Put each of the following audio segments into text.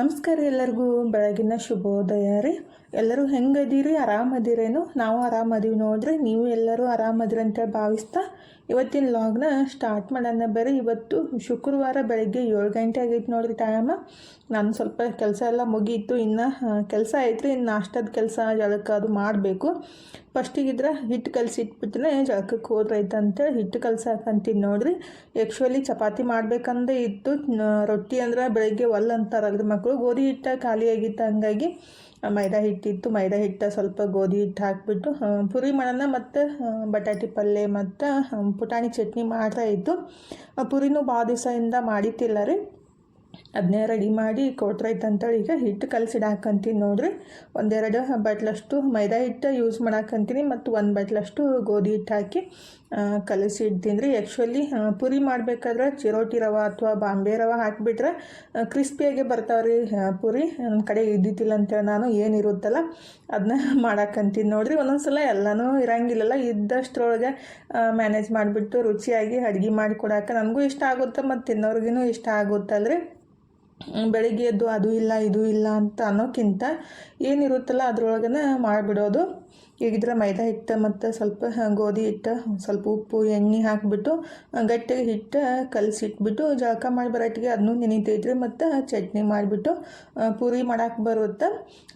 ನಮಸ್ಕಾರ ಎಲ್ಲರಿಗೂ, ಬೆಳಗಿನ ಶುಭೋದಯ ರೀ. ಎಲ್ಲರೂ ಹೆಂಗದೀರಿ? ಆರಾಮದಿರೇನು? ನಾವು ಆರಾಮದೀವಿ ನೋಡ್ರಿ. ನೀವು ಎಲ್ಲರೂ ಆರಾಮದಿರಿ ಅಂತೇಳಿ ಭಾವಿಸ್ತಾ ಇವತ್ತಿನ ಲಾಗ್ನ ಸ್ಟಾರ್ಟ್ ಮಾಡೋಣ. ಬೇರೆ ಇವತ್ತು ಶುಕ್ರವಾರ ಬೆಳಗ್ಗೆ ಏಳು ಗಂಟೆ ಆಗೈತೆ ನೋಡಿರಿ ಟೈಮ ನಾನು ಸ್ವಲ್ಪ ಕೆಲಸ ಎಲ್ಲ ಮುಗೀತು. ಇನ್ನು ಕೆಲಸ ಐತ್ರಿ. ಇನ್ನು ನಾಷ್ಟದ ಕೆಲಸ, ಜಳಕ ಅದು ಮಾಡಬೇಕು. ಫಸ್ಟಿಗಿದ್ರೆ ಹಿಟ್ಟು ಕಲಸಿಟ್ಬಿಟ್ರೆ ಜಳಕಕ್ಕೆ ಹೋದ್ರೆ ಐತೆ ಅಂತೇಳಿ ಹಿಟ್ಟು ಕಲ್ಸಾಕಂತೀನಿ ನೋಡಿರಿ. ಆ್ಯಕ್ಚುಲಿ ಚಪಾತಿ ಮಾಡ್ಬೇಕಂದ್ರೆ ಇತ್ತು. ರೊಟ್ಟಿ ಅಂದ್ರೆ ಬೆಳಗ್ಗೆ ಒಲ್ಲ ಅಂತಾರಲ್ರಿ ಮಕ್ಕಳು ಗೋಧಿ ಹಿಟ್ಟ ಖಾಲಿಯಾಗಿತ್ತು ಹಂಗಾಗಿ ಮೈದಾ ಹಿಟ್ಟಿತ್ತು. ಮೈದಾ ಹಿಟ್ಟ ಸ್ವಲ್ಪ ಗೋಧಿ ಹಿಟ್ಟು ಹಾಕಿಬಿಟ್ಟು ಪುರಿ ಮಾಡೋಣ ಮತ್ತು ಬಟಾಟಿ ಪಲ್ಯ ಮತ್ತು ಪುಟಾಣಿ ಚಟ್ನಿ ಮಾಡ್ತಾ ಇತ್ತು ಪುರಿನೂ ಭಾಳ ದಿವಸದಿಂದ ಮಾಡಿತ್ತಿಲ್ಲ ರೀ. ಅದನ್ನೇ ರೆಡಿ ಮಾಡಿ ಕೊಟ್ರೈತಂತೇಳಿ ಈಗ ಹಿಟ್ಟು ಕಲಸಿಡಾಕಂತೀನಿ ನೋಡ್ರಿ. ಒಂದೆರಡು ಬಟ್ಲಷ್ಟು ಮೈದಾ ಹಿಟ್ಟು ಯೂಸ್ ಮಾಡಾಕಂತೀನಿ ಮತ್ತು ಒಂದು ಬಟ್ಲಷ್ಟು ಗೋಧಿ ಹಿಟ್ಟು ಹಾಕಿ ಕಲಸಿ ಇಡ್ತೀನಿ ರೀ. ಆ್ಯಕ್ಚುಲಿ ಪುರಿ ಮಾಡಬೇಕಾದ್ರೆ ಚಿರೋಟಿ ರವೆ ಅಥವಾ ಬಾಂಬೆ ರವೆ ಹಾಕಿಬಿಟ್ರೆ ಕ್ರಿಸ್ಪಿಯಾಗೆ ರೀ ಪುರಿ. ನನ್ನ ಕಡೆ ಇದ್ದಿದ್ದಿಲ್ಲ ಅಂತೇಳಿ ನಾನು ಏನಿರುತ್ತಲ್ಲ ಅದನ್ನ ಮಾಡಾಕಂತೀನಿ ನೋಡಿರಿ. ಒಂದೊಂದು ಸಲ ಎಲ್ಲನೂ ಇರಂಗಿಲ್ಲಲ್ಲ ಇದ್ದಷ್ಟರೊಳಗೆ ಮ್ಯಾನೇಜ್ ಮಾಡಿಬಿಟ್ಟು ರುಚಿಯಾಗಿ ಅಡುಗೆ ಮಾಡಿ ಕೊಡಾಕ ನನಗೂ ಇಷ್ಟ ಆಗುತ್ತೆ ಮತ್ತು ತಿನ್ನೋರಿಗೂ ಇಷ್ಟ ಆಗುತ್ತಲ್ಲ ಹ್ಮ್, ಬೆಳಿಗ್ಗೆ ಎದ್ದು ಅದು ಇಲ್ಲ ಇದು ಇಲ್ಲ ಅಂತ ಅನ್ನೋಕ್ಕಿಂತ ಏನಿರುತ್ತಲ್ಲ ಅದ್ರೊಳಗೇ ಮಾಡಿಬಿಡೋದು. ಈಗಿದ್ರೆ ಮೈದಾ ಹಿಟ್ಟು ಮತ್ತು ಸ್ವಲ್ಪ ಗೋಧಿ ಹಿಟ್ಟು, ಸ್ವಲ್ಪ ಉಪ್ಪು, ಎಣ್ಣೆ ಹಾಕಿಬಿಟ್ಟು ಗಟ್ಟಿಗೆ ಹಿಟ್ಟು ಕಲಸಿಟ್ಬಿಟ್ಟು, ಜಳಕ ಮಾಡಿ ಬರೋಟ್ಟಿಗೆ ಅದನ್ನೂ ನೆನೀತೈತ್ರಿ. ಮತ್ತು ಚಟ್ನಿ ಮಾಡಿಬಿಟ್ಟು ಪೂರಿ ಮಾಡಕ್ಕೆ ಬರುತ್ತೆ.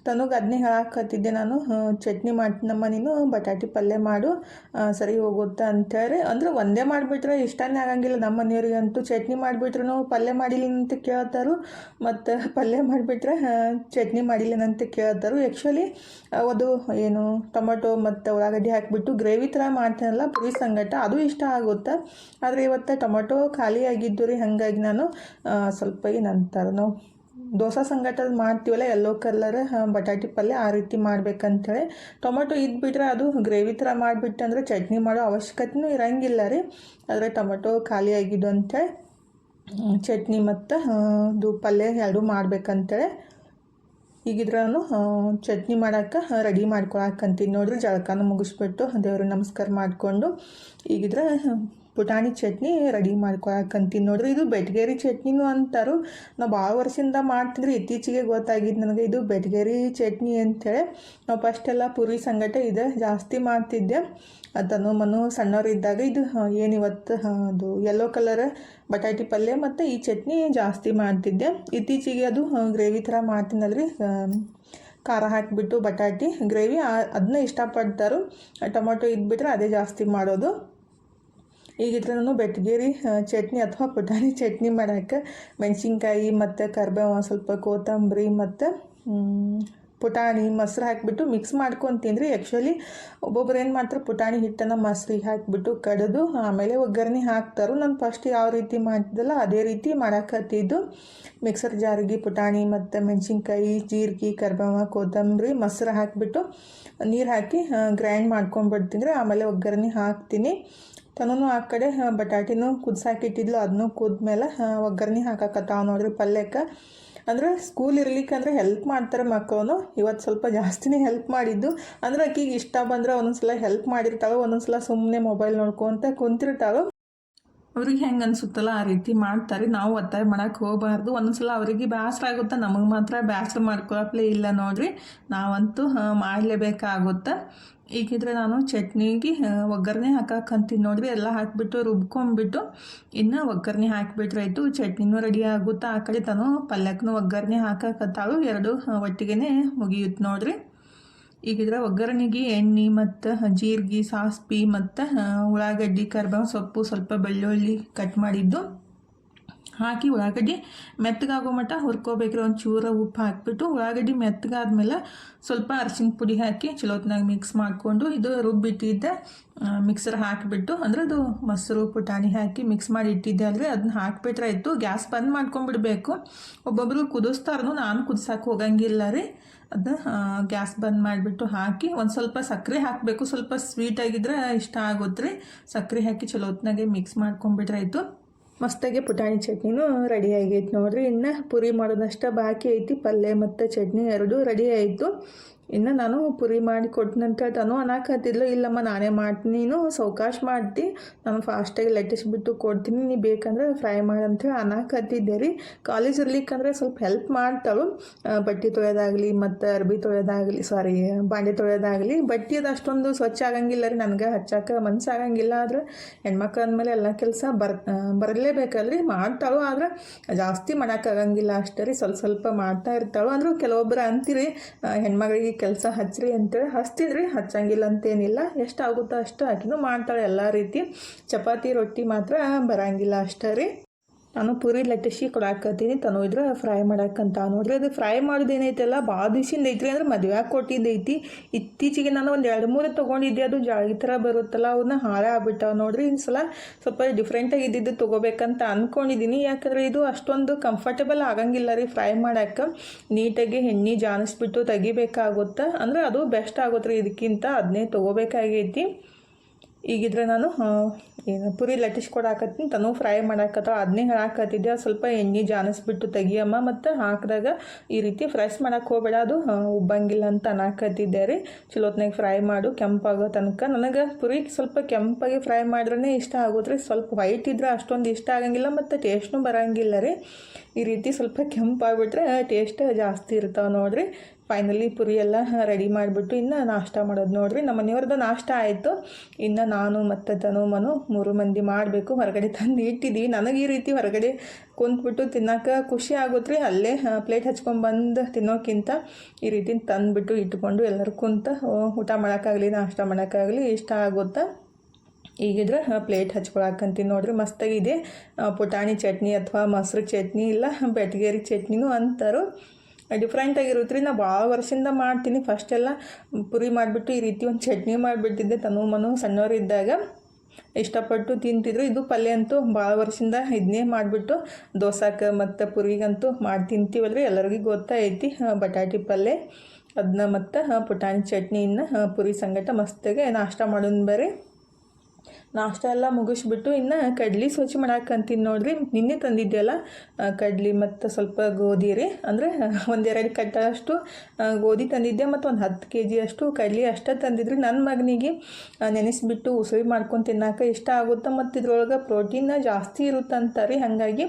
ತನಗೆ ಅದನ್ನೇ ಹೇಳಾಕತ್ತಿದ್ದೆ ನಾನು. ಚಟ್ನಿ ಚಟ್ನಿ ನಮ್ಮ ನೀನು ಬಟಾಟಿ ಪಲ್ಯ ಮಾಡು ಸರಿ ಹೋಗುತ್ತೆ ಅಂತೇಳಿ ಅಂದ್ರೆ ಒಂದೇ ಮಾಡಿಬಿಟ್ರೆ ಇಷ್ಟನೇ ಆಗಂಗಿಲ್ಲ. ನಮ್ಮ ಮನೆಯವ್ರಿಗಂತೂ ಚಟ್ನಿ ಮಾಡಿಬಿಟ್ರು ಪಲ್ಯ ಮಾಡಿಲ್ಲ ಅಂತ ಕೇಳ್ತಾರು. ಮತ್ತು ಪಲ್ಯ ಮಾಡಿಬಿಟ್ರೆ ಚಟ್ನಿ ಮಾಡಿಲ್ಲನಂತ ಕೇಳ್ತಾರು. ಆ್ಯಕ್ಚುಲಿ ಅದು ಏನು ಟೊಮೆಟೊ ಮತ್ತು ಉಳ್ಳಾಗಡ್ಡಿ ಹಾಕಿಬಿಟ್ಟು ಗ್ರೇವಿ ಥರ ಮಾಡ್ತೀನಲ್ಲ ಪುರಿ ಸಂಗಟ ಅದು ಇಷ್ಟ ಆಗುತ್ತೆ. ಆದರೆ ಇವತ್ತು ಟೊಮೆಟೊ ಖಾಲಿ ಆಗಿದ್ದು ರೀ, ಹಾಗಾಗಿ ನಾನು ಸ್ವಲ್ಪ ಏನಂತಾರೆ ನಾವು ದೋಸೆ ಸಂಗಟ ಮಾಡ್ತೀವಲ್ಲ ಎಲ್ಲೋ ಕಲರ್ ಬಟಾಟಿ ಪಲ್ಯ ಆ ರೀತಿ ಮಾಡ್ಬೇಕಂತೇಳಿ. ಟೊಮೆಟೊ ಇದ್ಬಿಟ್ರೆ ಅದು ಗ್ರೇವಿ ಥರ ಮಾಡಿಬಿಟ್ಟಂದ್ರೆ ಚಟ್ನಿ ಮಾಡೋ ಅವಶ್ಯಕತೆನೂ ಇರಂಗಿಲ್ಲ ರೀ. ಆದರೆ ಟೊಮೆಟೊ ಖಾಲಿ ಆಗಿದ್ದು ಅಂತೇಳಿ ಚಟ್ನಿ ಮತ್ತು ಇದು ಪಲ್ಯ ಎರಡೂ ಮಾಡ್ಬೇಕಂತೇಳಿ ಈಗಿದ್ರೆ ಚಟ್ನಿ ಮಾಡೋಕ್ಕೆ ರೆಡಿ ಮಾಡ್ಕೊಳಕ್ಕಂತೀನಿ ನೋಡ್ರಿ. ಜಳಕನ ಮುಗಿಸ್ಬಿಟ್ಟು ದೇವ್ರಿಗೆ ನಮಸ್ಕಾರ ಮಾಡಿಕೊಂಡು ಈಗಿದ್ರೆ ಪುಟಾಣಿ ಚಟ್ನಿ ರೆಡಿ ಮಾಡ್ಕೊಳಕಂತೀನಿ ನೋಡ್ರಿ. ಇದು ಬೆಟ್ಗೇರಿ ಚಟ್ನಿನೂ ಅಂತಾರು. ನಾವು ಭಾಳ ವರ್ಷದಿಂದ ಮಾಡ್ತಿದ್ರೆ. ಇತ್ತೀಚೆಗೆ ಗೊತ್ತಾಗಿದ್ದು ನನಗೆ ಇದು ಬೆಟ್ಗೇರಿ ಚಟ್ನಿ ಅಂಥೇಳಿ ನಾವು ಫಸ್ಟೆಲ್ಲ ಪುರಿ ಸಂಗಟ ಇದೆ ಜಾಸ್ತಿ ಮಾಡ್ತಿದ್ದೆ. ಅದನ್ನು ಮನು ಸಣ್ಣವರಿದ್ದಾಗ ಇದು ಏನು ಇವತ್ತು ಆ, ಅದು ಯೆಲ್ಲೋ ಕಲರ್ ಬಟಾಟಿ ಪಲ್ಯ ಮತ್ತು ಈ ಚಟ್ನಿ ಜಾಸ್ತಿ ಮಾಡ್ತಿದ್ದೆ. ಇತ್ತೀಚೆಗೆ ಅದು ಗ್ರೇವಿ ಥರ ಮಾಡ್ತೀನಲ್ರಿ. ಖಾರ ಹಾಕಿಬಿಟ್ಟು ಬಟಾಟಿ ಗ್ರೇವಿ ಅದನ್ನ ಇಷ್ಟಪಡ್ತಾರೋ. ಟೊಮೊಟೊ ಇದ್ಬಿಟ್ರೆ ಅದೇ ಜಾಸ್ತಿ ಮಾಡೋದು. ಈಗಿದ್ರೆ ನಾನು ಬೆಟ್ಗೇರಿ ಚಟ್ನಿ ಅಥವಾ ಪುಟಾಣಿ ಚಟ್ನಿ ಮಾಡೋಕ್ಕೆ ಮೆಣಸಿನ್ಕಾಯಿ ಮತ್ತು ಕರ್ಬೇವ ಸ್ವಲ್ಪ ಕೊತ್ತಂಬರಿ ಮತ್ತು ಪುಟಾಣಿ ಮೊಸರು ಹಾಕಿಬಿಟ್ಟು ಮಿಕ್ಸ್ ಮಾಡ್ಕೊಂಡು ತಿಂದ್ರಿ. ಆ್ಯಕ್ಚುಲಿ ಒಬ್ಬೊಬ್ರು ಏನು ಮಾಡ್ತಾರೆ, ಪುಟಾಣಿ ಹಿಟ್ಟನ್ನು ಮೊಸರಿಗೆ ಹಾಕಿಬಿಟ್ಟು ಕಡಿದು ಆಮೇಲೆ ಒಗ್ಗರಣೆ ಹಾಕ್ತಾರೋ. ನಾನು ಫಸ್ಟ್ ಯಾವ ರೀತಿ ಮಾಡ್ತಿದ್ದಲ್ಲ ಅದೇ ರೀತಿ ಮಾಡಾಕತ್ತಿದ್ದು. ಮಿಕ್ಸರ್ ಜಾರಿಗೆ ಪುಟಾಣಿ ಮತ್ತು ಮೆಣಸಿನ್ಕಾಯಿ, ಜೀರಿಗೆ, ಕರ್ಬೇವ, ಕೊತ್ತಂಬರಿ ಮೊಸರು ಹಾಕಿಬಿಟ್ಟು ನೀರು ಹಾಕಿ ಗ್ರೈಂಡ್ ಮಾಡ್ಕೊಂಡ್ಬಿಡ್ತೀನಿ ಆಮೇಲೆ ಒಗ್ಗರಣೆ ಹಾಕ್ತೀನಿ. ತನೂ ಆ ಕಡೆ ಬಟಾಟಿನೂ ಕುದ್ಸಾಕಿಟ್ಟಿದ್ಲು. ಅದನ್ನೂ ಕುದ್ಮೇಲೆ ಮೇಲೆ ಒಗ್ಗರಣೆ ಹಾಕಾಕತ್ತಾವ ನೋಡ್ರಿ ಪಲ್ಯಕ್ಕೆ. ಅಂದ್ರೆ ಸ್ಕೂಲ್ ಇರ್ಲಿಕ್ಕಂದ್ರೆ ಹೆಲ್ಪ್ ಮಾಡ್ತಾರೆ ಮಕ್ಕಳು ಇವತ್ತು ಸ್ವಲ್ಪ ಜಾಸ್ತಿನೇ ಹೆಲ್ಪ್ ಮಾಡಿದ್ದು. ಅಂದ್ರೆ ಆಕಿಗೆ ಇಷ್ಟ ಬಂದ್ರೆ ಒಂದೊಂದ್ಸಲ ಹೆಲ್ಪ್ ಮಾಡಿರ್ತಾಳೆ, ಒಂದೊಂದ್ಸಲ ಸುಮ್ಮನೆ ಮೊಬೈಲ್ ನೋಡ್ಕೊಂತ ಕುಂತಿರ್ತಾಳೆ. ಅವ್ರಿಗೆ ಹೆಂಗೆ ಅನ್ಸುತ್ತಲ್ಲ ಆ ರೀತಿ ಮಾಡ್ತಾರೆ. ನಾವು ಒತ್ತಾಯ ಮಾಡಕ್ಕೆ ಹೋಗಬಾರ್ದು. ಒಂದೊಂದ್ಸಲ ಅವರಿಗೆ ಬೇಸರ ಆಗುತ್ತೆ? ನಮಗೆ ಮಾತ್ರ ಬೇಸರ ಮಾಡ್ಕೊಳಪ್ಲೇ ಇಲ್ಲ ನೋಡ್ರಿ. ನಾವಂತೂ ಮಾಡಲೇಬೇಕಾಗುತ್ತೆ. ಈಗಿದ್ರೆ ನಾನು ಚಟ್ನಿಗೆ ಒಗ್ಗರಣೆ ಹಾಕಕ್ಕಂತೀನಿ ನೋಡ್ರಿ. ಎಲ್ಲ ಹಾಕಿಬಿಟ್ಟು, ರುಬ್ಕೊಂಬಿಟ್ಟು, ಇನ್ನು ಒಗ್ಗರಣೆ ಹಾಕಿಬಿಟ್ರಾಯ್ತು ಚಟ್ನಿನೂ ರೆಡಿ ಆಗುತ್ತೆ? ಆ ಕಡೆ ತಾನು ಪಲ್ಯಕ್ಕೂ ಒಗ್ಗರಣೆ ಹಾಕಕತ್ತಾಳು. ಎರಡು ಒಟ್ಟಿಗೆನೇ ಮುಗಿಯುತ್ತೆ ನೋಡ್ರಿ. ಈಗಿದ್ರೆ ಒಗ್ಗರಣೆಗೆ ಎಣ್ಣೆ ಮತ್ತು ಜೀರಿಗೆ ಸಾಸ್ಪಿ ಮತ್ತು ಉಳ್ಳಾಗಡ್ಡಿ ಕರ್ಬೇವು ಸೊಪ್ಪು ಸ್ವಲ್ಪ ಬೆಳ್ಳುಳ್ಳಿ ಕಟ್ ಮಾಡಿದ್ದು. ಹಾಕಿ ಉಳ್ಳಾಗಡ್ಡಿ ಮೆತ್ತಗಾಗೋ ಮಟ್ಟ ಹುರ್ಕೋಬೇಕ್ರಿ ಒಂದು ಚೂರ ಉಪ್ಪು ಹಾಕಿಬಿಟ್ಟು ಉಳ್ಳಾಗಡ್ಡಿ ಮೆತ್ತಗಾದ್ಮೇಲೆ ಸ್ವಲ್ಪ ಅರಿಶಿನ ಪುಡಿ ಹಾಕಿ ಚಲೋತ್ನಾಗ ಮಿಕ್ಸ್ ಮಾಡಿಕೊಂಡು ಇದು ರುಬ್ಬಿಟ್ಟಿದ್ದೆ. ಮಿಕ್ಸರ್ ಹಾಕಿಬಿಟ್ಟು ಅಂದರೆ ಅದು ಮೊಸರು, ಪುಟಾಣಿ ಹಾಕಿ ಮಿಕ್ಸ್ ಮಾಡಿ ಇಟ್ಟಿದ್ದೆ ಅಲ್ಲರಿ ಅದನ್ನ ಹಾಕಿಬಿಟ್ರೆ ಗ್ಯಾಸ್ ಬಂದ್ ಮಾಡ್ಕೊಂಡ್ಬಿಡ್ಬೇಕು ಒಬ್ಬೊಬ್ರು ಕುದಿಸ್ತಾರನು, ನಾನು ಕುದಿಸೋಕೆ ಹೋಗಂಗಿಲ್ಲ ರೀ. ಅದು ಗ್ಯಾಸ್ ಬಂದ್ ಮಾಡಿಬಿಟ್ಟು ಹಾಕಿ ಒಂದು ಸ್ವಲ್ಪ ಸಕ್ಕರೆ ಹಾಕಬೇಕು. ಸ್ವಲ್ಪ ಸ್ವೀಟ್ ಆಗಿದ್ರೆ ಇಷ್ಟ ಆಗುತ್ತೆ ರೀ ಸಕ್ಕರೆ ಹಾಕಿ ಚಲೋ ಮಿಕ್ಸ್ ಮಾಡ್ಕೊಂಬಿಟ್ರೆ ಆಯಿತು. ಮಸ್ತಾಗಿ ಪುಟಾಣಿ ಚಟ್ನಿನೂ ರೆಡಿ ಆಗೈತೆ ನೋಡಿರಿ. ಇನ್ನು ಪುರಿ ಮಾಡೋದಷ್ಟ ಬಾಕಿ ಐತಿ. ಪಲ್ಯ ಮತ್ತು ಚಟ್ನಿ ಎರಡೂ ರೆಡಿ ಆಯಿತು. ಇನ್ನು ನಾನು ಪುರಿ ಮಾಡಿ ಕೊಟ್ಟನಂತ ತಾನು ಅನ್ನಕತ್ತಿದ್ಲು ಇಲ್ಲಮ್ಮ ನಾನೇ ಮಾಡ್ತೀನಿ ನೀನು ಸೌಕಾಶ್ ಮಾಡ್ತಿ, ನಾನು ಫಾಸ್ಟಾಗಿ ಲಟ್ಟಿಸ್ಬಿಟ್ಟು ಕೊಡ್ತೀನಿ, ನೀ ಬೇಕಂದ್ರೆ ಫ್ರೈ ಮಾಡಂತೇಳಿ ಅನ್ನಕತ್ತಿದ್ದೆ ರೀ. ಕಾಲೇಜ್ ಇರ್ಲಿಕ್ಕಂದ್ರೆ ಸ್ವಲ್ಪ ಹೆಲ್ಪ್ ಮಾಡ್ತಾಳು. ಬಟ್ಟೆ ತೊಳೆಯೋದಾಗಲಿ, ಮತ್ತು ಅರ್ಬಿ ತೊಳೆಯೋದಾಗಲಿ ಸಾರಿ ಬಾಂಡೆ ತೊಳೆಯೋದಾಗಲಿ, ಬಟ್ಟೆ ಅದು ಅಷ್ಟೊಂದು ಸ್ವಚ್ಛ ಆಗಂಗಿಲ್ಲ ರೀ, ನನಗೆ ಹಚ್ಚಕ್ಕೆ ಮನ್ಸು ಆಗಂಗಿಲ್ಲ ಆದ್ರೆ ಹೆಣ್ಮಕ್ಳು ಅಂದಮೇಲೆ ಎಲ್ಲ ಕೆಲಸ ಬರ್ ಬರಲೇಬೇಕಲ್ಲ ರೀ ಮಾಡ್ತಾಳು ಆದ್ರೆ ಜಾಸ್ತಿ ಮಾಡೋಕ್ಕಾಗಂಗಿಲ್ಲ ಅಷ್ಟೇ ರೀ, ಸ್ವಲ್ಪ ಸ್ವಲ್ಪ ಮಾಡ್ತಾ ಇರ್ತಾಳು. ಅಂದರೂ ಕೆಲವೊಬ್ಬರು ಅಂತೀರಿ ಹೆಣ್ಮಗಳಿಗೆ ಕೆಲಸ ಹಚ್ಚ್ರಿ ಅಂತೇಳಿ ಹಚ್ತಿದ್ರಿ ಹಚ್ಚಂಗಿಲ್ಲ ಅಂತೇನಿಲ್ಲ ಎಷ್ಟು ಆಗುತ್ತೋ ಅಷ್ಟು ಆಕಿನೂ ಮಾಡ್ತಾಳೆ. ಎಲ್ಲ ರೀತಿ ಚಪಾತಿ, ರೊಟ್ಟಿ ಮಾತ್ರ ಬರಂಗಿಲ್ಲ ಅಷ್ಟೇ ರೀ. ನಾನು ಪೂರಿ ಲಟ್ಟಿಸಿ ಕೊಡಾಕತ್ತೀನಿ. ತನು ಇದ್ರೆ ಫ್ರೈ ಮಾಡಕ್ಕಂತ ನೋಡ್ರಿ. ಅದು ಫ್ರೈ ಮಾಡೋದೇನೈತಲ್ಲ ಭಾಳ ದಿವ್ಸಿಂದ ಐತ್ರಿ ಅಂದ್ರೆ ಮದುವೆ ಕೊಟ್ಟಿದ್ದೈತಿ. ಇತ್ತೀಚೆಗೆ ನಾನು ಒಂದು ಎರಡು ಮೂರು ತೊಗೊಂಡಿದ್ದೆ, ಅದು ಜಾಳಿ ಥರ ಬರುತ್ತಲ್ಲ ಅವನ್ನ ಹಾಳೆ ಆಗ್ಬಿಟ್ಟಾವ ನೋಡ್ರಿ. ಈ ಸಲ ಸ್ವಲ್ಪ ಡಿಫ್ರೆಂಟಾಗಿ ಇದ್ದಿದ್ದು ತೊಗೋಬೇಕಂತ ಅಂದ್ಕೊಂಡಿದ್ದೀನಿ ಯಾಕಂದರೆ ಇದು ಅಷ್ಟೊಂದು ಕಂಫರ್ಟಬಲ್ ಆಗಂಗಿಲ್ಲ ರೀ ಫ್ರೈ ಮಾಡಕ್ಕೆ ನೀಟಾಗಿ ಎಣ್ಣೆ ಜಾನಿಸ್ಬಿಟ್ಟು ತೆಗಿಬೇಕಾಗುತ್ತೆ? ಅಂದರೆ ಅದು ಬೆಸ್ಟ್ ಆಗುತ್ತೆ ರೀ, ಇದಕ್ಕಿಂತ. ಅದನ್ನೇ ತೊಗೋಬೇಕಾಗೈತಿ. ಈಗಿದ್ರೆ ನಾನು ಏನು, ಪುರಿ ಲಟ್ಟಿಸ್ಕೊಡಾಕತ್ತೀನಿ ತನು ಫ್ರೈ ಮಾಡಾಕತ್ತ ಅದನ್ನೇ ಹಾಕತ್ತಿದ್ದೆ. ಸ್ವಲ್ಪ ಎಣ್ಣೆ ಜಾನಿಸ್ಬಿಟ್ಟು ತೆಗಿಯಮ್ಮ. ಮತ್ತು ಹಾಕಿದಾಗ ಈ ರೀತಿ ಫ್ರೆಶ್ ಮಾಡಕ್ಕೆ ಹೋಗಬೇಡ. ಅದು ಉಬ್ಬಂಗಿಲ್ಲ ಅಂತ ಅನ್ನಾಕತ್ತಿದ್ದೆ ರೀ. ಚಲೋತ್ನಾಗ ಫ್ರೈ ಮಾಡು. ಕೆಂಪಾಗೋ ತನಕ. ನನಗೆ ಪುರಿ ಸ್ವಲ್ಪ ಕೆಂಪಾಗಿ ಫ್ರೈ ಮಾಡಿದ್ರೆ ಇಷ್ಟ ಆಗುತ್ತೆ ಸ್ವಲ್ಪ ವೈಟ್ ಇದ್ರೆ ಅಷ್ಟೊಂದು ಇಷ್ಟ ಆಗಂಗಿಲ್ಲ. ಮತ್ತು ಟೇಸ್ಟ್ನೂ ಬರೋಂಗಿಲ್ಲ ರೀ. ಈ ರೀತಿ ಸ್ವಲ್ಪ ಕೆಂಪಾಗಿಬಿಟ್ರೆ ಟೇಸ್ಟ್ ಜಾಸ್ತಿ ಇರ್ತಾವೆ ನೋಡ್ರಿ. ಫೈನಲಿ ಪುರಿ ಎಲ್ಲ ರೆಡಿ ಮಾಡಿಬಿಟ್ಟು ಇನ್ನು ನಾಷ್ಟ ಮಾಡೋದು ನೋಡ್ರಿ. ನಮ್ಮ ಮನೆಯವ್ರದ್ದು ನಾಷ್ಟ ಆಯಿತು. ಇನ್ನು ನಾನು ಮತ್ತು ತನು, ಮನು ಮೂರು ಮಂದಿ ಮಾಡಬೇಕು. ಹೊರಗಡೆ ತಂದು ಇಟ್ಟಿದ್ದೀವಿ ನನಗೆ ಈ ರೀತಿ ಹೊರಗಡೆ ಕುಂತ್ಬಿಟ್ಟು ತಿನ್ನೋಕೆ ಖುಷಿ ಆಗುತ್ತೆ ಅಲ್ಲೇ ಪ್ಲೇಟ್ ಹಚ್ಕೊಂಡ್ಬಂದು ತಿನ್ನೋಕ್ಕಿಂತ ಈ ರೀತಿ ತಂದುಬಿಟ್ಟು ಇಟ್ಕೊಂಡು ಎಲ್ಲರೂ ಕುಂತ ಊಟ ಮಾಡೋಕ್ಕಾಗಲಿ, ನಾಷ್ಟ ಮಾಡೋಕ್ಕಾಗಲಿ ಇಷ್ಟ ಆಗುತ್ತೆ? ಈಗಿದ್ರೆ ಪ್ಲೇಟ್ ಹಚ್ಕೊಳಕ್ಕಂತೀನಿ ನೋಡ್ರಿ. ಮಸ್ತಾಗಿದೆ ಪುಟಾಣಿ ಚಟ್ನಿ ಅಥವಾ ಮೊಸರು ಚಟ್ನಿ ಇಲ್ಲ, ಬೆಟ್ಗೇರಿ ಚಟ್ನಿನೂ ಅಂತಾರು. ಡಿಫ್ರೆಂಟ್ ಆಗಿರುತ್ತೆ ರೀ ನಾ ಭಾಳ ವರ್ಷದಿಂದ ಮಾಡ್ತೀನಿ. ಫಸ್ಟೆಲ್ಲ ಪುರಿ ಮಾಡಿಬಿಟ್ಟು ಈ ರೀತಿ ಒಂದು ಚಟ್ನಿ ಮಾಡಿಬಿಟ್ಟಿದ್ದೆ. ತನು ಮನು ಸಣ್ಣವರಿದ್ದಾಗ ಇಷ್ಟಪಟ್ಟು ತಿಂತಿದ್ರು. ಇದು ಪಲ್ಯ ಅಂತೂ ಭಾಳ ವರ್ಷದಿಂದ ಇದನ್ನೇ ಮಾಡಿಬಿಟ್ಟು ದೋಸಾಕ ಮತ್ತು ಪುರಿಗಂತೂ ಮಾಡಿ ತಿಂತೀವಲ್ರಿ, ಎಲ್ಲರಿಗೂ ಗೊತ್ತೈತಿ ಬಟಾಟಿ ಪಲ್ಯ ಅದನ್ನ ಮತ್ತು ಪುಟಾಣಿ ಚಟ್ನಿಯನ್ನು ಪುರಿ ಸಂಗಟ ಮಸ್ತಾಗೆ ನಾಷ್ಟ ಮಾಡೋಣ ಬರ್ರಿ. ನಾಷ್ಟ ಎಲ್ಲ ಮುಗಿಸ್ಬಿಟ್ಟು ಇನ್ನು ಕಡ್ಲಿ ಸ್ವಚ್ಛ ಮಾಡಾಕಂತೀನಿ ನೋಡ್ರಿ. ನಿನ್ನೆ ತಂದಿದ್ದೆಲ್ಲ ಕಡ್ಲಿ ಮತ್ತು ಸ್ವಲ್ಪ ಗೋಧಿ ರೀ. ಅಂದರೆ ಒಂದೆರಡು ಕಟ್ಟಷ್ಟು ಗೋಧಿ ತಂದಿದ್ದೆ ಮತ್ತು ಒಂದು ಹತ್ತು ಕೆ ಜಿ ಅಷ್ಟು ಕಡ್ಲಿ ಅಷ್ಟೇ ತಂದಿದ್ರಿ. ನನ್ನ ಮಗನಿಗೆ ನೆನೆಸಿಬಿಟ್ಟು ಉಸಿರಿ ಮಾಡ್ಕೊಂಡು ತಿನ್ನೋಕೆ ಇಷ್ಟ ಆಗುತ್ತೆ ಮತ್ತು ಇದ್ರೊಳಗೆ ಪ್ರೋಟೀನ್ ಜಾಸ್ತಿ ಇರುತ್ತಂತಾರೆ ಹಾಗಾಗಿ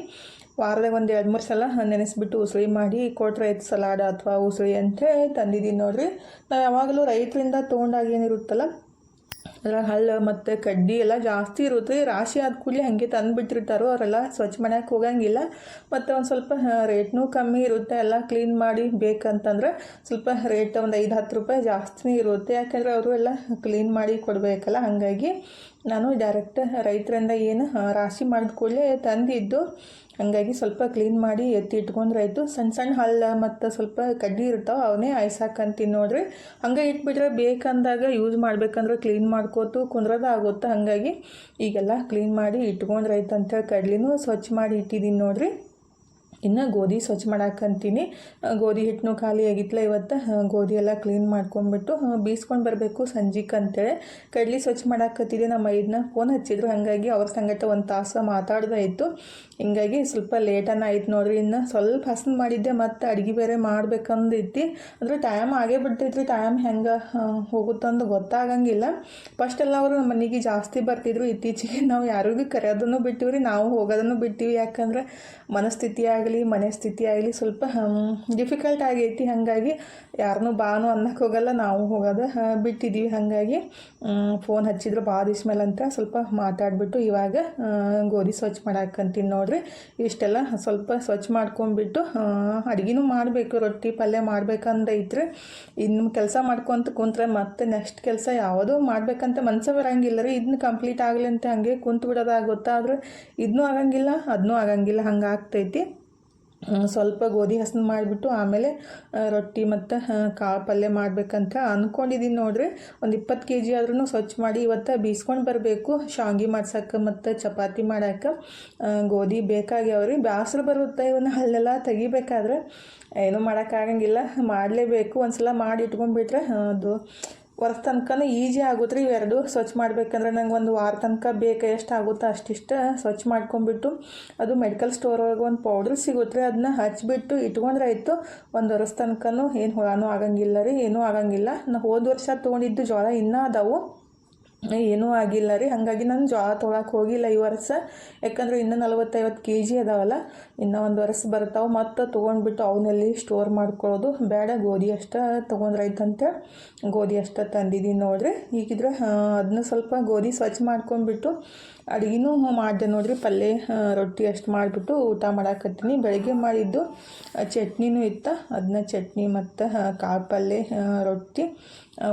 ವಾರದಾಗ ಒಂದು ಎರಡು ಮೂರು ಸಲ ನೆನೆಸಿಬಿಟ್ಟು ಉಸುಳಿ ಮಾಡಿ ಕೊಟ್ರೆ ಆಯ್ತು ಸಲಾಡ್ ಅಥವಾ ಉಸುಳಿ ಅಂತೇಳಿ ತಂದಿದ್ದೀನಿ ನೋಡ್ರಿ. ನಾವು ಯಾವಾಗಲೂ ರೈತರಿಂದ ತೊಗೊಂಡಾಗ ಏನಿರುತ್ತಲ್ಲ ಅದ್ರ ಹಲ್ಲು ಮತ್ತು ಕಡ್ಡಿ ಎಲ್ಲ ಜಾಸ್ತಿ ಇರುತ್ತೆ. ರಾಶಿ ಆದ ಕೂಡಲೇ ಹಾಗೆ ತಂದುಬಿಟ್ಟಿರ್ತಾರೋ ಅವರೆಲ್ಲ ಸ್ವಚ್ಛ ಮಾಡಕ್ಕೆ ಹೋಗಂಗಿಲ್ಲ. ಮತ್ತು ಒಂದು ಸ್ವಲ್ಪ ರೇಟ್ನೂ ಕಮ್ಮಿ ಇರುತ್ತೆ. ಎಲ್ಲ ಕ್ಲೀನ್ ಮಾಡಿ ಬೇಕಂತಂದ್ರೆ ಸ್ವಲ್ಪ ರೇಟ್ ಒಂದು ಐದು, ಹತ್ತು ರೂಪಾಯಿ ಜಾಸ್ತಿನೇ ಇರುತ್ತೆ. ಯಾಕೆಂದರೆ ಅವರು ಎಲ್ಲ ಕ್ಲೀನ್ ಮಾಡಿ ಕೊಡಬೇಕಲ್ಲ. ಹಾಗಾಗಿ ನಾನು ಡೈರೆಕ್ಟ್ ರೈತರಿಂದ ಏನು ರಾಶಿ ಮಾಡಿದ ಕೂಡಲೇ ತಂದಿದ್ದು. ಹಾಗಾಗಿ ಸ್ವಲ್ಪ ಕ್ಲೀನ್ ಮಾಡಿ ಎತ್ತಿ ಇಟ್ಕೊಂಡ್ರೆ ಆಯಿತು ಸಣ್ಣ ಸಣ್ಣ ಹಲ್ಲ ಮತ್ತು ಸ್ವಲ್ಪ ಕಡ್ಡಿ ಇರ್ತಾವೆ ಅವನ್ನೇ ಐಸಾಕಂತ ನೋಡ್ರಿ ಹಂಗೆ ಇಟ್ಬಿಟ್ರೆ ಬೇಕಂದಾಗ ಯೂಸ್ ಮಾಡ್ಬೇಕಂದ್ರೆ ಕ್ಲೀನ್ ಮಾಡ್ಕೋತು ಕುಂದ್ರದ ಆಗುತ್ತೆ. ಹಾಗಾಗಿ ಈಗೆಲ್ಲ ಕ್ಲೀನ್ ಮಾಡಿ ಇಟ್ಕೊಂಡ್ರೆ ಆಯ್ತು ಕಡ್ಲಿನೂ ಸ್ವಚ್ಛ ಮಾಡಿ ಇಟ್ಟಿದ್ದೀನಿ ನೋಡ್ರಿ. ಇನ್ನು ಗೋಧಿ ಸ್ವಚ್ಛ ಮಾಡಾಕಂತೀನಿ ಗೋಧಿ ಹಿಟ್ಟನು ಖಾಲಿ ಆಗಿತ್ತಲ್ಲ ಇವತ್ತು. ಗೋಧಿ ಎಲ್ಲ ಕ್ಲೀನ್ ಮಾಡ್ಕೊಂಡ್ಬಿಟ್ಟು ಬೀಸ್ಕೊಂಡು ಬರಬೇಕು ಸಂಜೆಗೆ ಅಂತೇಳಿ. ಕಡ್ಲಿ ಸ್ವಚ್ಛ ಮಾಡಾಕತ್ತಿದ್ದೆ ನಮ್ಮ ಐದನ್ನ ಫೋನ್ ಹಚ್ಚಿದ್ರು, ಹಾಗಾಗಿ ಅವ್ರ ಸಂಗಟ ಒಂದು ತಾಸು ಮಾತಾಡ್ದಾಯಿತು ಹಿಂಗಾಗಿ ಸ್ವಲ್ಪ ಲೇಟನ್ನು ಆಯ್ತು ನೋಡ್ರಿ ಇನ್ನು. ಸ್ವಲ್ಪ ಹಸನ್ ಮಾಡಿದ್ದೆ, ಮತ್ತು ಅಡುಗೆ ಬೇರೆ ಮಾಡ್ಬೇಕಂದೈತಿ ಅಂದ್ರೆ ಟೈಮ್ ಆಗೇ ಬಿಡ್ತೈತ್ರಿ ಟೈಮ್ ಹೆಂಗೆ ಹೋಗುತ್ತಂದು ಗೊತ್ತಾಗಂಗಿಲ್ಲ. ಫಸ್ಟ್ ಎಲ್ಲ ಅವರು ನಮ್ಮ ಮನೆಗೆ ಜಾಸ್ತಿ ಬರ್ತಿದ್ರು. ಇತ್ತೀಚೆಗೆ ನಾವು ಯಾರಿಗೂ ಕರೆಯೋದನ್ನು ಬಿಟ್ಟಿವ್ರಿ, ನಾವು ಹೋಗೋದನ್ನು ಬಿಟ್ಟಿವಿ. ಯಾಕಂದ್ರೆ ಮನಸ್ಥಿತಿ ಆಗಲಿ ಮನೆ ಸ್ಥಿತಿ ಆಗಲಿ ಸ್ವಲ್ಪ ಡಿಫಿಕಲ್ಟ್ ಆಗೈತಿ. ಹಾಗಾಗಿ ಯಾರನ್ನೂ ಬಾನು ಅನ್ನಕ್ಕೆ ಹೋಗಲ್ಲ, ನಾವು ಹೋಗೋದು ಬಿಟ್ಟಿದ್ದೀವಿ ಹಾಗಾಗಿ ಫೋನ್ ಹಚ್ಚಿದ್ರು ಭಾಳ ದಿವ್ಸ ಮೇಲೆ ಅಂತ ಸ್ವಲ್ಪ ಮಾತಾಡಿಬಿಟ್ಟು ಇವಾಗ ಗೋಧಿ ಸ್ವಚ್ಛ ಮಾಡಾಕಂತೀನಿ ನೋಡ್ರಿ. ಇಷ್ಟೆಲ್ಲ ಸ್ವಲ್ಪ ಸ್ವಚ್ಛ ಮಾಡ್ಕೊಂಬಿಟ್ಟು ಅಡುಗೆನೂ ಮಾಡಬೇಕು, ರೊಟ್ಟಿ ಪಲ್ಯ ಮಾಡ್ಬೇಕಂದೈತ್ರಿ. ಇನ್ನು ಕೆಲಸ ಮಾಡ್ಕೊಂತ ಕುಂತ್ರೆ ಮತ್ತೆ ನೆಕ್ಸ್ಟ್ ಕೆಲಸ ಯಾವುದೋ ಮಾಡ್ಬೇಕಂತ ಮನ್ಸ ಬರೋಂಗಿಲ್ಲ ರೀ. ಇದನ್ನ ಕಂಪ್ಲೀಟ್ ಆಗಲಿ ಅಂತ ಹಂಗೆ ಕುಂತು ಬಿಡೋದಾಗುತ್ತಾ ಆದ್ರೆ ಇದನ್ನೂ ಆಗಂಗಿಲ್ಲ ಅದನ್ನೂ ಆಗಂಗಿಲ್ಲ. ಹಂಗೆ ಆಗ್ತೈತಿ ಸ್ವಲ್ಪ ಗೋಧಿ ಹಸನ್ ಮಾಡಿಬಿಟ್ಟು ಆಮೇಲೆ ರೊಟ್ಟಿ ಮತ್ತು ಕಾಳು ಪಲ್ಯ ಮಾಡಬೇಕಂತ ಅಂದ್ಕೊಂಡಿದ್ದೀನಿ ನೋಡ್ರಿ. ಒಂದು ಇಪ್ಪತ್ತು ಕೆ ಜಿ ಆದ್ರೂ ಸ್ವಚ್ಛ ಮಾಡಿ ಇವತ್ತು ಬೀಸ್ಕೊಂಡು ಬರಬೇಕು. ಶಾವ್ಗಿ ಮಾಡ್ಸೋಕೆ ಮತ್ತು ಚಪಾತಿ ಮಾಡಕ್ಕೆ ಆ, ಗೋಧಿ ಬೇಕಾಗ್ಯಾವ್ರಿ. ಬ್ಯಾಸರು ಬರುತ್ತೆ ಇವನ್ನ ಹಲ್ಲೆಲ್ಲ ತೆಗಿಬೇಕಾದ್ರೆ? ಏನೂ ಮಾಡೋಕ್ಕಾಗಂಗಿಲ್ಲ ಮಾಡಲೇಬೇಕು. ಒಂದು ಸಲ ಮಾಡಿ ಇಟ್ಕೊಂಡ್ಬಿಟ್ರೆ ಅದು ವರ್ಷ ತನಕನೂ ಈಜಿ ಆಗುತ್ತೆ ರೀ ಇವೆರಡು. ಸ್ವಚ್ಛ ಮಾಡಬೇಕಂದ್ರೆ ನಂಗೆ ಒಂದು ವಾರ ತನಕ ಬೇಕು ಎಷ್ಟು ಆಗುತ್ತೋ ಅಷ್ಟಿಷ್ಟು ಸ್ವಚ್ಛ ಮಾಡ್ಕೊಂಡ್ಬಿಟ್ಟು ಅದು ಮೆಡಿಕಲ್ ಸ್ಟೋರ್ ಒಳಗೆ ಒಂದು ಪೌಡ್ರ್ ಸಿಗುತ್ತೆ ರೀ ಅದನ್ನ ಹಚ್ಚಿಬಿಟ್ಟು ಇಟ್ಕೊಂಡ್ರೆ ಆಯಿತು. ಒಂದು ವರ್ಷ ತನಕನೂ ಏನು ಹುಳನೂ ಆಗಂಗಿಲ್ಲ ರೀ, ಏನೂ ಆಗಂಗಿಲ್ಲ. ನಾ ಹೋದ ವರ್ಷ ತೊಗೊಂಡಿದ್ದು ಜೋಳ ಇನ್ನೂ ಅದಾವು. ಏನೂ ಆಗಿಲ್ಲ ರೀ. ಹಾಗಾಗಿ ನಾನು ಜೋಳ ತೊಗೊಳಕ್ಕೆ ಹೋಗಿಲ್ಲ ಈ ವರ್ಷ. ಯಾಕಂದ್ರೆ ಇನ್ನೂ ನಲವತ್ತೈವತ್ತು ಕೆ ಜಿ ಅದಾವಲ್ಲ, ಇನ್ನೂ ಒಂದು ವರ್ಷ ಬರ್ತಾವೆ. ಮತ್ತು ತೊಗೊಂಡ್ಬಿಟ್ಟು ಅವನಲ್ಲಿ ಸ್ಟೋರ್ ಮಾಡ್ಕೊಳ್ಳೋದು. ಬೇಡ ಗೋಧಿ ಅಷ್ಟೇ ತೊಗೊಂಡ್ರೈತಂತೆ ಗೋಧಿ ಅಷ್ಟೇ ತಂದಿದ್ದೀನಿ ನೋಡ್ರಿ. ಈಗಿದ್ರೆ ಅದನ್ನ ಸ್ವಲ್ಪ ಗೋಧಿ ಸ್ವಚ್ಛ ಮಾಡ್ಕೊಂಡ್ಬಿಟ್ಟು ಅಡುಗೆನೂ ಮಾಡಿದೆ ನೋಡ್ರಿ. ಪಲ್ಯ ರೊಟ್ಟಿ ಅಷ್ಟು ಮಾಡಿಬಿಟ್ಟು ಊಟ ಮಾಡಾಕತ್ತೀನಿ. ಬೆಳಗ್ಗೆ ಮಾಡಿದ್ದು ಚಟ್ನಿನೂ ಇತ್ತು. ಅದನ್ನ ಚಟ್ನಿ ಮತ್ತು ಕಾಳು ಪಲ್ಯ ರೊಟ್ಟಿ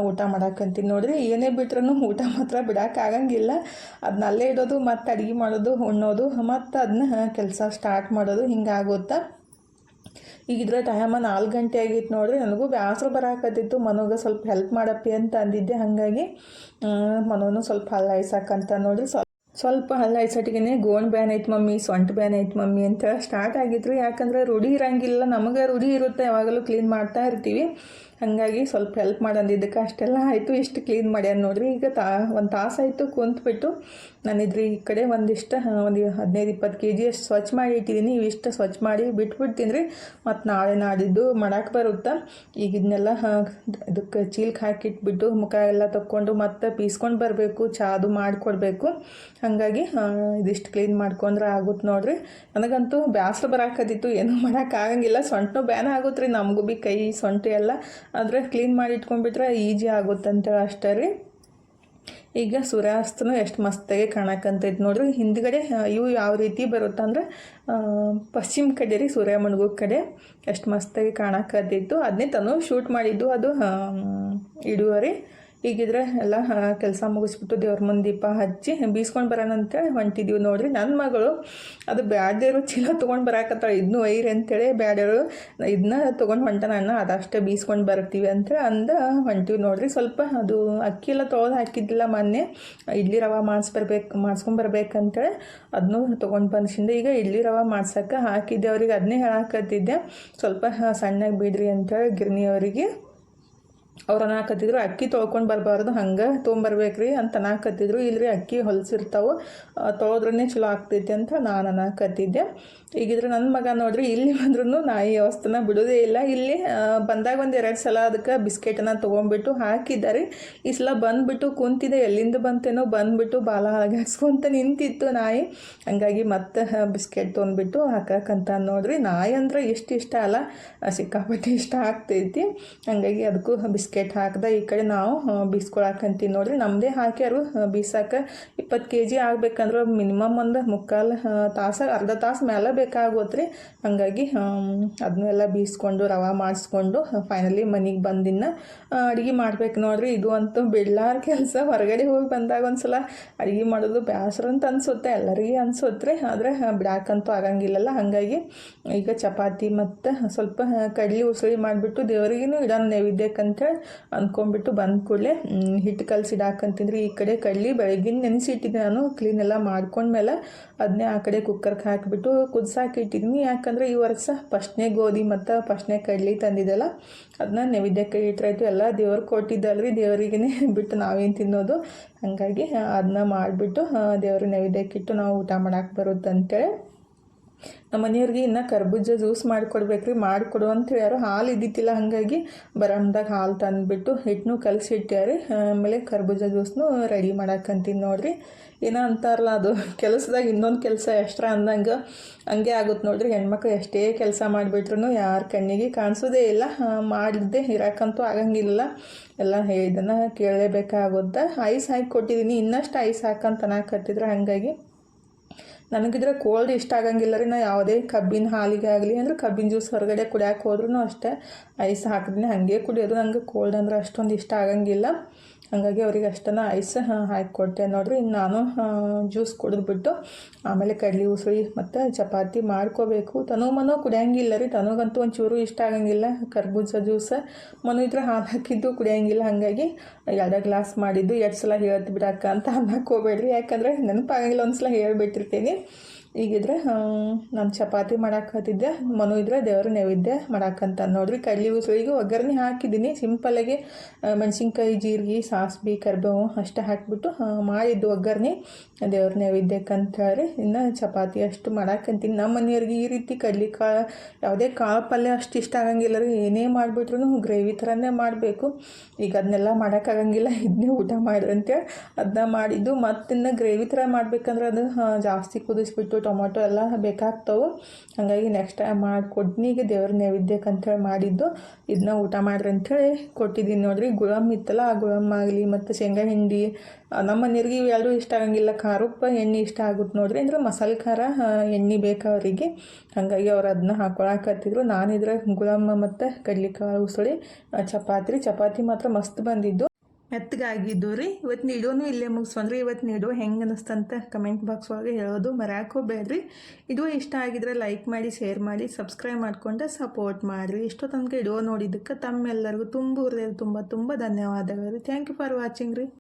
ಊಟ ಮಾಡಾಕಂತೀನಿ ನೋಡ್ರಿ. ಏನೇ ಬಿಟ್ರೂ ಊಟ ಮಾತ್ರ ಬಿಡೋಕ್ಕಾಗಂಗಿಲ್ಲ ಅದನ್ನ ಅಲ್ಲೇ ಇಡೋದು, ಮತ್ತು ಅಡುಗೆ ಮಾಡೋದು, ಉಣ್ಣೋದು, ಮತ್ತು ಅದನ್ನ ಕೆಲಸ ಸ್ಟಾರ್ಟ್ ಮಾಡೋದು ಹಿಂಗಾಗುತ್ತಾ ಈಗಿದ್ರೆ ಟೈಮ ನಾಲ್ಕು ಗಂಟೆ ಆಗಿತ್ತು ನೋಡ್ರಿ, ನನಗೂ ಬ್ಯಾಸರ ಬರಾಕತ್ತಿತ್ತು. ಮನೋಗ ಸ್ವಲ್ಪ ಹೆಲ್ಪ್ ಮಾಡಪ್ಪಿ ಅಂತ ಅಂದಿದ್ದೆ, ಹಾಗಾಗಿ ಮನೋನು ಸ್ವಲ್ಪ ಹಲ್ಲಾಯ್ಸಕ್ಕಂತ ನೋಡ್ರಿ. ಸ್ವಲ್ಪ ಸ್ವಲ್ಪ ಹಲ್ಲ ಐಸಟ್ಟಿಗೆ ಗೋಣ್ ಬ್ಯಾನ್ ಐತೆ ಮಮ್ಮಿ, ಸೊಂಟ ಬ್ಯಾನ್ ಐತೆ ಮಮ್ಮಿ ಅಂತ ಸ್ಟಾರ್ಟ್ ಆಗಿತ್ತು ಯಾಕಂದ್ರೆ ರೂಢಿ ಇರಂಗಿಲ್ಲ, ನಮಗೆ ರೂಢಿ ಇರುತ್ತೆ, ಯಾವಾಗಲೂ ಕ್ಲೀನ್ ಮಾಡ್ತಾ ಇರ್ತೀವಿ. ಹಾಗಾಗಿ ಸ್ವಲ್ಪ ಹೆಲ್ಪ್ ಮಾಡಂದಿದ್ದಕ್ಕೆ ಅಷ್ಟೆಲ್ಲ ಆಯಿತು, ಇಷ್ಟು ಕ್ಲೀನ್ ಮಾಡ್ಯಾನ ನೋಡ್ರಿ. ಈಗ ತಾ, ಒಂದು ತಾಸಾಯಿತು ಕುಂತ್ಬಿಟ್ಟು ನಾನಿದ್ರಿ ಈ ಕಡೆ ಒಂದಿಷ್ಟು ಒಂದು ಹದಿನೈದು ಇಪ್ಪತ್ತು ಕೆ ಜಿ ಅಷ್ಟು ಸ್ವಚ್ಛ ಮಾಡಿ ಇಟ್ಟಿದ್ದೀನಿ ಇವಿಷ್ಟು ಸ್ವಚ್ಛ ಮಾಡಿ ಬಿಟ್ಬಿಡ್ತೀನಿ ರೀ. ಮತ್ತು ನಾಳೆ ನಾಡಿದ್ದು ಮಾಡಕ್ಕೆ ಬರುತ್ತೆ. ಈಗ ಇದನ್ನೆಲ್ಲ ಇದಕ್ಕೆ ಚೀಲಕ್ಕೆ ಹಾಕಿಟ್ಬಿಟ್ಟು ಮುಖ ಎಲ್ಲ ತಕ್ಕೊಂಡು ಮತ್ತೆ ಪೀಸ್ಕೊಂಡು ಬರಬೇಕು, ಚಾದು ಮಾಡಿಕೊಡ್ಬೇಕು. ಹಾಗಾಗಿ ಇದಿಷ್ಟು ಕ್ಲೀನ್ ಮಾಡ್ಕೊಂಡ್ರೆ ಆಗುತ್ತೆ ನೋಡ್ರಿ. ನನಗಂತೂ ಬ್ಯಾಸ್ರ ಬರಾಕತ್ತಿತ್ತು ಏನೂ ಮಾಡೋಕ್ಕಾಗಂಗಿಲ್ಲ ಸೊಂಟನೂ ಬ್ಯಾನ್ ಆಗುತ್ತೆ ರೀ ನಮಗೂ ಭೀ ಕೈ, ಸೊಂಟ ಎಲ್ಲ ಆದರೆ ಕ್ಲೀನ್ ಮಾಡಿ ಇಟ್ಕೊಂಡ್ಬಿಟ್ರೆ ಈಜಿ ಆಗುತ್ತೆ ಅಂತೇಳಿ ಅಷ್ಟೇ ರೀ. ಈಗ ಸೂರ್ಯಾಸ್ತನೂ ಎಷ್ಟು ಮಸ್ತಾಗಿ ಕಾಣಕ್ಕಂತೈತೆ ನೋಡ್ರಿ. ಹಿಂದ್ಗಡೆ ಇವು ಯಾವ ರೀತಿ ಬರುತ್ತೆ ಅಂದ್ರೆ ಪಶ್ಚಿಮ ಕಡೆ ರೀ ಸೂರ್ಯ ಮುಳುಗೋ ಕಡೆ ಎಷ್ಟು ಮಸ್ತಾಗಿ ಕಾಣಕ್ಕತ್ತಿತ್ತು ಅದನ್ನೇ ತನು ಶೂಟ್ ಮಾಡಿದ್ದು ಅದು ಇಡುವರಿ. ಈಗಿದ್ರೆ ಎಲ್ಲ ಕೆಲಸ ಮುಗಿಸ್ಬಿಟ್ಟು ದೇವ್ರ ಮುಂದೆ ದೀಪ ಹಚ್ಚಿ ಬೀಸ್ಕೊಂಡು ಬರೋಣ ಅಂತೇಳಿ ಹೊಂಟಿದ್ದೀವಿ ನೋಡ್ರಿ. ನನ್ನ ಮಗಳು ಅದು ಬ್ಯಾಡ್ದೇರು ಚೀಲ ತೊಗೊಂಡು ಬರಾಕತ್ತಾಳೆ. ಇದನ್ನು ಐರಿ ಅಂತೇಳಿ ಬ್ಯಾಡ್ಯರು ಇದನ್ನ ತೊಗೊಂಡು ಹೊಂಟಾನ ಅಣ್ಣ, ಅದಷ್ಟೇ ಬೀಸ್ಕೊಂಡು ಬರ್ತೀವಿ ಅಂತೇಳಿ ಅಂದ ಹೊಂಟಿವಿ ನೋಡ್ರಿ. ಸ್ವಲ್ಪ ಅದು ಅಕ್ಕಿ ಎಲ್ಲ ತೊಳೆದು ಹಾಕಿದ್ದಿಲ್ಲ ಮೊನ್ನೆ. ಇಡ್ಲಿ ರವೆ ಮಾಡಿಸ್ಬರ್ಬೇಕು ಮಾಡಿಸ್ಕೊಂಬರ್ಬೇಕಂತೇಳಿ ಅದನ್ನು ತೊಗೊಂಡು ಬಂದ್ಸಿಂದ ಈಗ ಇಡ್ಲಿ ರವೆ ಮಾಡ್ಸೋಕೆ ಹಾಕಿದ್ದೆ. ಅವ್ರಿಗೆ ಅದನ್ನೇ ಹೇಳಾಕತ್ತಿದ್ದೆ. ಸ್ವಲ್ಪ ಸಣ್ಣಗೆ ಬಿಡ್ರಿ ಅಂತೇಳಿ ಗಿರ್ನಿಯವರಿಗೆ ಅವ್ರು ಅನ್ನಾಕತ್ತಿದ್ರು ಅಕ್ಕಿ ತೊಳ್ಕೊಂಡು ಬರಬಾರ್ದು, ಹಂಗೆ ತೊಗೊಂಬರ್ಬೇಕ್ರಿ ಅಂತ ಅನ್ನಾಕತ್ತಿದ್ರು ರೀ ಅಕ್ಕಿ ಹೊಲಸಿರ್ತಾವೆ ತೊಳೆದ್ರೇ ಚಲೋ ಆಗ್ತೈತಿ ಅಂತ ನಾನು ಅನ್ನಾಕತ್ತಿದ್ದೆ ಈಗಿದ್ರೆ ನನ್ನ ಮಗ ನೋಡ್ರಿ, ಇಲ್ಲಿ ಬಂದ್ರೂ ನಾಯಿ ವ್ಯವಸ್ಥೆನ ಬಿಡೋದೇ ಇಲ್ಲ. ಇಲ್ಲಿ ಬಂದಾಗ ಒಂದು ಎರಡು ಸಲ ಅದಕ್ಕೆ ಬಿಸ್ಕೆಟನ್ನು ತೊಗೊಂಡ್ಬಿಟ್ಟು ಹಾಕಿದ್ದಾರೆ. ಈ ಸಲ ಬಂದುಬಿಟ್ಟು ಕುಂತಿದೆ, ಎಲ್ಲಿಂದ ಬಂತೇನೋ ಬಂದುಬಿಟ್ಟು ಬಾಲ ಹಾಗಾಡ್ಸ್ಕೊಂತ ನಿಂತಿತ್ತು ನಾಯಿ. ಹಂಗಾಗಿ ಮತ್ತೆ ಬಿಸ್ಕೆಟ್ ತೊಗೊಂಡ್ಬಿಟ್ಟು ಹಾಕಕ್ಕಂತ ನೋಡ್ರಿ. ನಾಯಿ ಅಂದ್ರೆ ಎಷ್ಟು ಇಷ್ಟ ಅಲ್ಲ ಸಿಕ್ಕಾಪಟ್ಟೆ ಇಷ್ಟ ಆಗ್ತೈತಿ. ಹಂಗಾಗಿ ಅದಕ್ಕೂ ಬಿಸ್ಕೆಟ್ ಹಾಕ್ದೆ, ಈ ಕಡೆ ನಾವು ಬೀಸ್ಕೊಳಕಂತೀವಿ ನೋಡಿರಿ. ನಮ್ಮದೇ ಹಾಕ್ಯಾರು ಬೀಸಾಕ ಇಪ್ಪತ್ತು ಕೆ ಜಿ ಆಗ್ಬೇಕಂದ್ರೆ ಮಿನಿಮಮ್ ಒಂದು ಮುಕ್ಕಾಲು ತಾಸು, ಅರ್ಧ ತಾಸು ಮೇಲೆ ಬೇಕಾಗೋತ್ರಿ. ಹಂಗಾಗಿ ಅದನ್ನೆಲ್ಲ ಬೀಸ್ಕೊಂಡು, ರವೆ ಮಾಡಿಸ್ಕೊಂಡು ಫೈನಲಿ ಮನೆಗೆ ಬಂದಿನ್ನ ಅಡುಗೆ ಮಾಡ್ಬೇಕು ನೋಡ್ರಿ. ಇದು ಅಂತೂ ಬಿಡ್ಲಾರ ಕೆಲಸ. ಹೊರಗಡೆ ಹೋಗಿ ಬಂದಾಗ ಒಂದು ಸಲ ಅಡುಗೆ ಮಾಡೋದು ಬೇಸರ ಅಂತ ಅನ್ಸುತ್ತೆ. ಎಲ್ಲರಿಗೆ ಅನ್ಸುತ್ತೆ ಆದರೆ ಬಿಡಾಕಂತೂ ಆಗಂಗಿಲ್ಲಲ್ಲ. ಹಾಗಾಗಿ ಈಗ ಚಪಾತಿ ಮತ್ತು ಸ್ವಲ್ಪ ಕಡ್ಲಿ ಉಸುಳಿ ಮಾಡಿಬಿಟ್ಟು ದೇವರಿಗೂ ಇಡೋಣ ನೈವೇದ್ಯಕ್ಕಂತೇಳಿ ಅಂದ್ಕೊಂಡ್ಬಿಟ್ಟು ಬಂದ ಕೂಡಲೇ ಹಿಟ್ಟು ಕಲಸಿಡಾಕಂತಿದ್ರಿ ಈ ಕಡೆ ಕಡ್ಲಿ ಬೆಳಗಿನ ನೆನೆಸಿಟ್ಟಿದ್ದೆ ನಾನು ಕ್ಲೀನ್ ಎಲ್ಲ ಮಾಡ್ಕೊಂಡ್ಮೇಲೆ ಅದನ್ನೇ ಆ ಕಡೆ ಕುಕ್ಕರ್ಗೆ ಹಾಕಿಬಿಟ್ಟು ಕುದಿಸಾಕಿಟ್ಟಿದ್ದೀನಿ ಯಾಕಂದರೆ ಈ ವರ್ಷ ಫಸ್ಟ್ನೇ ಗೋಧಿ ಮತ್ತು ಫಸ್ಟ್ನೇ ಕಡ್ಲಿ ತಂದಿದ್ದಲ್ಲ ಅದನ್ನ ನೈವೇದ್ಯಕ್ಕೆ ಇಟ್ಟರಾಯ್ತು ಎಲ್ಲ ದೇವ್ರಿಗೆ ಕೊಟ್ಟಿದ್ದಲ್ರಿ ದೇವರಿಗೆ ಬಿಟ್ಟು ನಾವೇನು ತಿನ್ನೋದು. ಹಾಗಾಗಿ ಅದನ್ನ ಮಾಡಿಬಿಟ್ಟು ದೇವ್ರಿಗೆ ನೈವೇದ್ಯಕ್ಕಿಟ್ಟು ನಾವು ಊಟ ಮಾಡಕ್ಕೆ ಬರುತ್ತೆ ಅಂತೇಳಿ ನಮ್ಮ ಮನೆಯವ್ರಿಗೆ ಇನ್ನು ಕರ್ಬೂಜ ಜ್ಯೂಸ್ ಮಾಡಿಕೊಡ್ಬೇಕ್ರಿ, ಮಾಡಿಕೊಡು ಅಂತ ಯಾರು ಹಾಲು ಇದ್ದಿತ್ತಿಲ್ಲ, ಹಾಗಾಗಿ ಬರಮ್ದಾಗ ಹಾಲು ತಂದುಬಿಟ್ಟು ಹಿಟ್ಟನ್ನು ಕಲಸಿ ಇಟ್ಟ್ಯಾರಿ ಆಮೇಲೆ ಕರ್ಬೂಜ ಜ್ಯೂಸ್ನು ರೆಡಿ ಮಾಡಕ್ಕಂತೀನಿ ನೋಡಿರಿ. ಏನೋ ಅಂತಾರಲ್ಲ ಅದು, ಕೆಲಸದಾಗ ಇನ್ನೊಂದು ಕೆಲಸ ಎಷ್ಟ್ರ ಅಂದಂಗೆ ಹಂಗೆ ಆಗುತ್ತೆ ನೋಡ್ರಿ. ಹೆಣ್ಮಕ್ಳು ಎಷ್ಟೇ ಕೆಲಸ ಮಾಡಿಬಿಟ್ರು ಯಾರ ಕಣ್ಣಿಗೆ ಕಾಣಿಸೋದೇ ಇಲ್ಲ. ಮಾಡಿದ್ದೆ ಇರೋಕ್ಕಂತೂ ಆಗಂಗಿಲ್ಲ. ಎಲ್ಲ ಹೇಳಿದ್ದನ್ನು ಕೇಳಲೇಬೇಕಾಗುತ್ತೆ. ಐಸ್ ಹಾಕಿ ಕೊಟ್ಟಿದ್ದೀನಿ ಇನ್ನಷ್ಟು ಐಸ್ ಹಾಕಂತ ಅನ್ನಕತ್ತಿದ್ರೆ ಹಾಗಾಗಿ. ನನಗಿದ್ರೆ ಕೋಲ್ಡ್ ಇಷ್ಟ ಆಗಂಗಿಲ್ಲ ರೀ. ನಾ ಯಾವುದೇ ಕಬ್ಬಿನ ಹಾಲಿಗೆ ಆಗಲಿ ಅಂದ್ರೆ ಕಬ್ಬಿನ ಜ್ಯೂಸ್ ಹೊರಗಡೆ ಕುಡಿಯೋಕೆ ಹೋದ್ರೂ ಅಷ್ಟೇ. ಐಸ್ ಹಾಕಿದ್ರೆ ಹಾಗೆ ಕುಡಿಯೋದು. ನಂಗೆ ಕೋಲ್ಡ್ ಅಂದ್ರೆ ಅಷ್ಟೊಂದು ಇಷ್ಟ ಆಗಂಗಿಲ್ಲ. ಹಾಗಾಗಿ ಅವರಿಗೆ ಅಷ್ಟನ್ನು ಐಸ್ ಹಾಕಿ ಕೊಟ್ಟೆ ನೋಡಿರಿ. ಇನ್ನು ನಾನು ಜ್ಯೂಸ್ ಕುಡಿದ್ಬಿಟ್ಟು ಆಮೇಲೆ ಕಡ್ಲಿ ಉಸುಳಿ ಮತ್ತು ಚಪಾತಿ ಮಾಡ್ಕೋಬೇಕು. ತನು ಮನೋ ಕುಡಿಯೋಂಗಿಲ್ಲ ರೀ. ತನಗಂತೂ ಒಂಚೂರು ಇಷ್ಟ ಆಗಂಗಿಲ್ಲ. ಕರ್ಬೂಜ ಜ್ಯೂಸ್, ಮನು ಇದ್ರೆ ಹಾಲು ಹಾಕಿದ್ದು ಕುಡಿಯೋಂಗಿಲ್ಲ. ಹಾಗಾಗಿ ಎರಡು ಗ್ಲಾಸ್ ಮಾಡಿದ್ದು, ಎರಡು ಸಲ ಹೇಳ್ತು ಬಿಡಕ್ಕ ಅಂತ ಅನ್ನಕ್ಕೆ ಹೋಗ್ಬೇಡ್ರಿ. ಯಾಕಂದರೆ ನೆನಪಾಗಂಗಿಲ್ಲ ಒಂದು ಸಲ ಹೇಳ್ಬಿಟ್ಟಿರ್ತೀನಿ. ಈಗಿದ್ರೆ ನಾನು ಚಪಾತಿ ಮಾಡಾಕತ್ತಿದ್ದೆ ಮನು ಇದ್ರೆ ದೇವ್ರ ನೈವೇದ್ಯ ಮಾಡಾಕಂತ ನೋಡ್ರಿ. ಕಡ್ಲಿ ಉಸುಳಿಗೆ ಒಗ್ಗರಣೆ ಹಾಕಿದ್ದೀನಿ. ಸಿಂಪಲ್ಲಾಗಿ ಮೆಣಸಿನ್ಕಾಯಿ, ಜೀರಿಗೆ ಸಾಸ್ಬಿ ಕರ್ಬೇವು ಅಷ್ಟೇ ಹಾಕಿಬಿಟ್ಟು ಮಾಡಿದ್ದು ಒಗ್ಗರಣೆ. ದೇವ್ರ ನೈವೇದ್ಯಕ್ಕಂತ ಹೇಳಿ, ಇನ್ನು ಚಪಾತಿ ಅಷ್ಟು ಮಾಡಾಕಂತೀನಿ ನಮ್ಮ ಮನೆಯವ್ರಿಗೆ ಈ ರೀತಿ ಕಡ್ಲಿ ಕಾಳು ಯಾವುದೇ ಕಾಳು ಪಲ್ಯ ಅಷ್ಟು ಇಷ್ಟ ಆಗಂಗಿಲ್ಲ ರೀ. ಏನೇ ಮಾಡಿಬಿಟ್ರು ಗ್ರೇವಿ ಥರನೇ ಮಾಡಬೇಕು. ಈಗ ಅದನ್ನೆಲ್ಲ ಮಾಡೋಕ್ಕಾಗಂಗಿಲ್ಲ ಇದನ್ನೇ ಊಟ ಮಾಡ್ರಿ ಅದನ್ನ ಮಾಡಿದ್ದು. ಮತ್ತಿನ್ನು ಗ್ರೇವಿ ಥರ ಮಾಡ್ಬೇಕಂದ್ರೆ ಅದು ಜಾಸ್ತಿ ಕುದಿಸ್ಬಿಟ್ಟು ಟೊಮೊಟೊ ಎಲ್ಲ ಬೇಕಾಗ್ತವೆ. ಹಾಗಾಗಿ ನೆಕ್ಸ್ಟ್ ಟೈಮ್ ಮಾಡಿ ಕೊಡ್ನಿಗೆ ದೇವ್ರ ನೈವೇದ್ಯಕ್ಕೆ ಅಂಥೇಳಿ ಮಾಡಿದ್ದು ಇದನ್ನ ಊಟ ಮಾಡ್ರಿ ಅಂಥೇಳಿ ಕೊಟ್ಟಿದ್ದೀನಿ ನೋಡ್ರಿ. ಗುಳಮ್ ಇತ್ತಲ್ಲ, ಆ ಗುಳಮ್ ಆಗಲಿ ಮತ್ತು ಶೇಂಗಾ ಹಿಂಡಿ ನಮ್ಮ ಮನೆಯವ್ರಿಗೆ ಇವೆಲ್ಲರೂ ಇಷ್ಟ ಆಗಂಗಿಲ್ಲ. ಖಾರಪ್ಪ ಎಣ್ಣೆ ಇಷ್ಟ ಆಗುತ್ತೆ ನೋಡ್ರಿ. ಅಂದ್ರೆ ಮಸಾಲೆ ಖಾರ ಎಣ್ಣೆ ಬೇಕು ಅವರಿಗೆ. ಹಾಗಾಗಿ ಅವ್ರು ಅದನ್ನ ಹಾಕೊಳಕತ್ತಿದ್ರು. ನಾನಿದ್ರೆ ಗುಳಮ್ಮ ಮತ್ತು ಕಡ್ಲಿಕಾಳು, ಉಸಳಿ ಚಪಾತಿ ಚಪಾತಿ ಮಾತ್ರ ಮಸ್ತ್ ಬಂದಿದ್ದು. ಮೆತ್ತಗಾಗಿದ್ದು ರೀ ಇವತ್ತು ನೀಡೋನು ಇಲ್ಲೇ ಮುಗಿಸ್ಕೊಂಡ್ರಿ. ಇವತ್ತು ನೀಡೋ ಹೆಂಗೆ ಅನ್ನಿಸ್ತಂತ ಕಮೆಂಟ್ ಬಾಕ್ಸ್ ಒಳಗೆ ಹೇಳೋದು ಹೋಗ್ಬೇಡ್ರಿ. ಇದು ಇಷ್ಟ ಆಗಿದ್ರೆ ಲೈಕ್ ಮಾಡಿ, ಶೇರ್ ಮಾಡಿ, ಸಬ್ಸ್ಕ್ರೈಬ್ ಮಾಡಿಕೊಂಡು ಸಪೋರ್ಟ್ ಮಾಡಿರಿ. ಇಷ್ಟೋ ತನಕ ಇಡೋ ನೋಡಿದ್ದಕ್ಕೆ ತಮ್ಮೆಲ್ಲರಿಗೂ ತುಂಬ ಹೃದಯ ತುಂಬ ತುಂಬ ಧನ್ಯವಾದಗಳು. ರೀ ಥ್ಯಾಂಕ್ ಯು ಫಾರ್ ವಾಚಿಂಗ್ ರೀ.